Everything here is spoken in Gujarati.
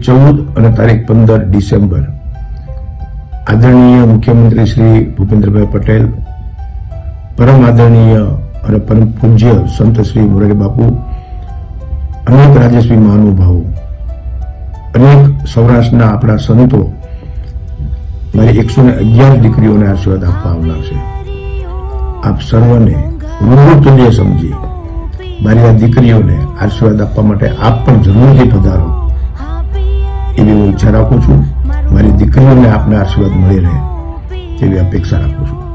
ચૌદ અને તારીખ પંદર ડિસેમ્બર. આદરણીય મુખ્યમંત્રી શ્રી ભૂપેન્દ્રભાઈ પટેલ, પરમ આદરણીય અને પરમ પૂજ્ય સંત શ્રી મુરારી બાપુ, અનેક રાજસ્વી મહાનુભાવો, અનેક સૌરાષ્ટ્રના આપણા સંતો, મારી એકસો ને અગિયાર દીકરીઓને આશીર્વાદ આપવા આવનાર છે. આપ સર્વને ગુરુતુલ્ય સમજી મારી આ દીકરીઓને આશીર્વાદ આપવા માટે આપ પણ જરૂરથી પધારો. એવી હું ઈચ્છા રાખું છું. મારી દીકરીઓને આપના આશીર્વાદ મળી રહે તેવી અપેક્ષા રાખું છું.